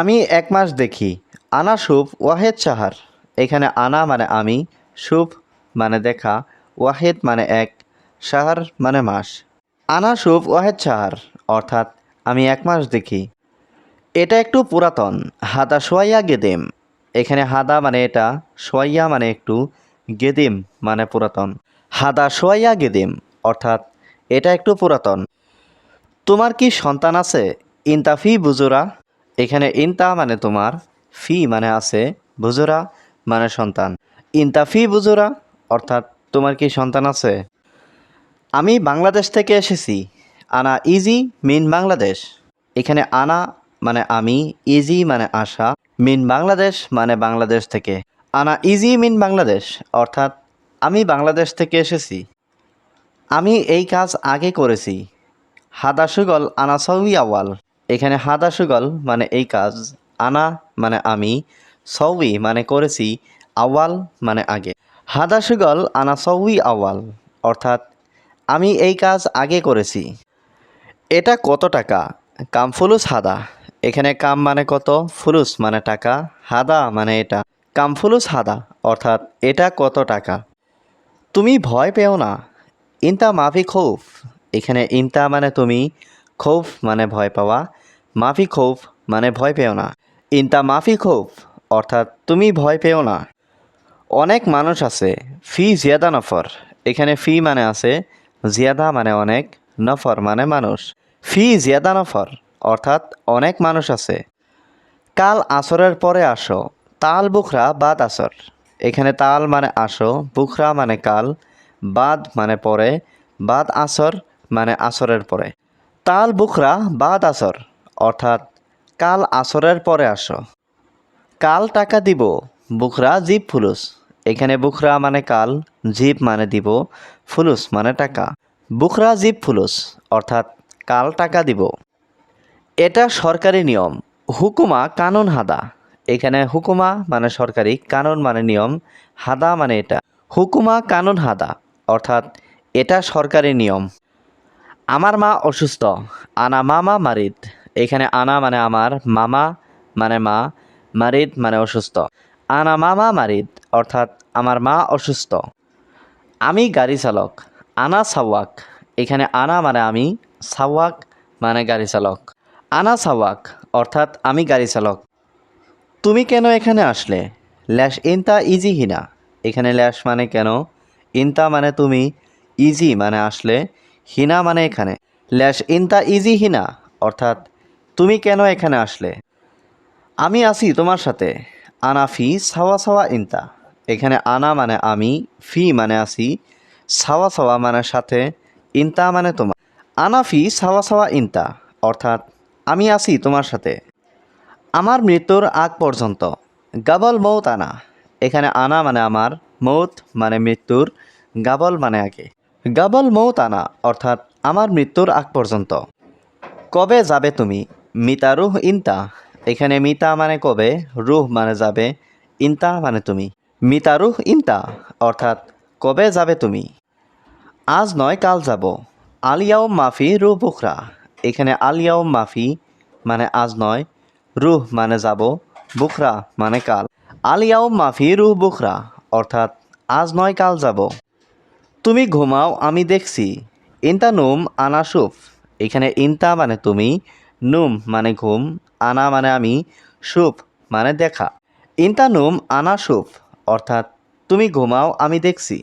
আমি এক মাস দেখি। আনা শুভ, ওয়াহেদ চাহার এখানে আনা মানে আমি, শুভ মানে দেখা, ওয়াহেদ মানে এক, সাহার মানে মাস। আনা শুভ, ওয়াহেদ চাহার অর্থাৎ আমি এক মাস দেখি। এটা একটু পুরাতন, হাদা সোয়াইয়া গেদেম। এখানে হাদা মানে এটা, সোয়াইয়া মানে একটু গেদিম মানে পুরাতন। হাদা সোয়াইয়া গেদিম, অর্থাৎ এটা একটু পুরাতন। তোমার কি সন্তান আছে? ইনতা ফি বুজুরা। এখানে ইনতা মানে তোমার ফি মানে আছে বুজুরা মানে সন্তান। ইনতা ফি বুজুরা, অর্থাৎ তোমার কি সন্তান আছে? আমি বাংলাদেশ থেকে এসেছি। আনা ইজি মিন বাংলাদেশ। এখানে আনা মানে আমি, ইজি মানে আশা, মিন বাংলাদেশ মানে বাংলাদেশ থেকে। আনা ইজি মিন বাংলাদেশ, অর্থাৎ আমি বাংলাদেশ থেকে এসেছি। আমি এই কাজ আগে করেছি। হাদাসুগল আনা সৌই আওয়াল এখানে হাদা সুগল মানে এই কাজ, আনা মানে আমি সৌই মানে করেছি, আওয়াল মানে আগে। হাদা সুগল, আনা সৌই আওয়াল, অর্থাৎ আমি এই কাজ আগে করেছি। এটা কত টাকা? কাম ফুলুস হাদা। এখানে কাম মানে কত? ফুলুস মানে টাকা। হাদা মানে এটা। কাম ফুলুস হাদা, অর্থাৎ এটা কত টাকা? তুমি ভয় পেও না। ইনতা মাফি খৌফ। এখানে ইনতা মানে তুমি খৌফ মানে ভয় পাওয়া। মাফি খৌফ মানে ভয় পেও না। ইনতা মাফি খৌফ অর্থাৎ তুমি ভয় পেও না। অনেক মানুষ আছে, ফি জিয়াদা নফর। এখানে ফি মানে আছে, জিয়াদা মানে অনেক, নফর মানে মানুষ। ফি জিয়াদা নফর, অর্থাৎ অনেক মানুষ আছে। কাল আসরের পরে আসো, তাল বুখরা, বাদ আসর। এখানে তাল মানে আসো, বুখরা মানে কাল, বাদ মানে পরে, বাদ আসর মানে আসরের পরে। তাল বুখরা বাদ আসর, অর্থাৎ কাল আসরের পরে আসো। কাল টাকা দিব, বুখরা জিপ ফুলুস। এখানে বুখরা মানে কাল জিপ মানে দিব, ফুলুস মানে টাকা। বুখরা জিপ ফুলুস, অর্থাৎ কাল টাকা দিব। এটা সরকারি নিয়ম, হুকুমা কানুন হাদা। এখানে হুকুমা মানে সরকারি, কানুন মানে নিয়ম, হাদা মানে এটা। হুকুমা কানুন হাদা, অর্থাৎ এটা সরকারি নিয়ম। আমার মা অসুস্থ। আনা মামা মারিদ। এখানে আনা মানে আমার, মামা মানে মা, মারিদ মানে অসুস্থ। আনা মামা মারিদ, অর্থাৎ আমার মা অসুস্থ। আমি গাড়ি চালক, আনা সাওয়াক। এখানে আনা মানে আমি, সাওয়াক মানে গাড়ি চালক। আনা সাওয়াক, অর্থাৎ আমি গাড়ি চালক। তুমি কেন এখানে আসলে? ল্যাশ ইনতা ইজি হিনা। এখানে ল্যাশ মানে কেন? ইনতা মানে তুমি, ইজি মানে আসলে হিনা মানে এখানে। ল্যাশ ইনতা ইজি হিনা, অর্থাৎ তুমি কেন এখানে আসলে? আমি আছি তোমার সাথে। আনা ফি সাওয়া সাওয়া ইনতা। এখানে আনা মানে আমি, ফি মানে আছি, সাওয়া সাওয়া মানে সাথে, ইনতা মানে তোমার। আনা ফি সাওয়া সাওয়া ইনতা, অর্থাৎ আমি আছি তোমার সাথে। আমার মৃত্যুর আগ পর্যন্ত। গাবল মৌত আনা। এখানে আনা মানে আমার, মৌত মানে মৃত্যুর, গাবল মানে আগে। গাবল মৌত আনা অর্থাৎ আমার মৃত্যুর আগ পর্যন্ত। কবে যাবে তুমি? মিতা রুহ ইনতা। এখানে মিতা মানে কবে? রুহ মানে যাবে, ইনতা মানে তুমি। মিতা রুহ ইনতা, অর্থাৎ কবে যাবে তুমি? আজ নয়, কাল যাব। আলিয়াও মাফি রুহ বুখরা। এখানে আলিয়াও মাফি মানে আজ নয়, রুহ মানে যাব, বুখরা মানে কাল। আলিয়াও মাফি রুহ বুখরা, অর্থাৎ আজ নয়, কাল যাব। তুমি ঘুমাও, আমি দেখছি। ইনতা নুম, আনা সুফ। এখানে ইনতা মানে তুমি, নুম মানে ঘুম, আনা মানে আমি, সুফ মানে দেখা। ইনতা নুম, আনা সুফ, অর্থাৎ তুমি ঘুমাও, আমি দেখছি।